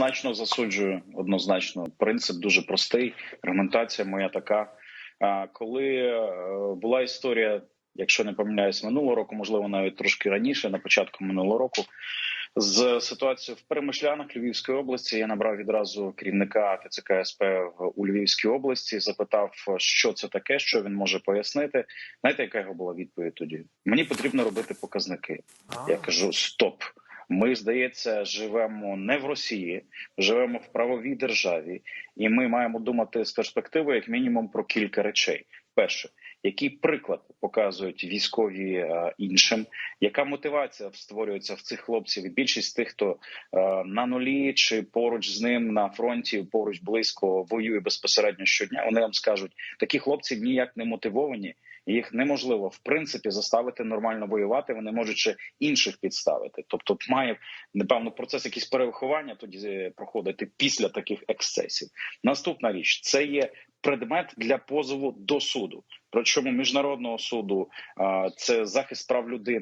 Однозначно засуджую. Однозначно, принцип дуже простий. Аргументація моя така. Коли е, була історія, якщо не помиляюсь, минулого року, можливо, навіть трошки раніше, на початку минулого року, з ситуацією в Перемишлянах Львівської області, я набрав відразу керівника ТЦК СП у Львівській області. Запитав, що це таке, що він може пояснити. Знаєте, яка його була відповідь тоді? Мені потрібно робити показники. Я кажу: стоп. Ми, здається, живемо не в Росії, живемо в правовій державі, і ми маємо думати з перспективи, як мінімум, про кілька речей. Перше, який приклад показують військові е, іншим, яка мотивація створюється в цих хлопців? І більшість тих, хто е, на нулі чи поруч з ним на фронті, поруч близько воює безпосередньо щодня. Вони вам скажуть, такі хлопці ніяк не мотивовані. Їх неможливо в принципі заставити нормально воювати. Вони можуть ще інших підставити. Тобто, має напевно процес якийсь перевиховання тоді е, проходити після таких ексцесів. Наступна річ це є предмет для позову до суду. Причому міжнародного суду це захист прав людини.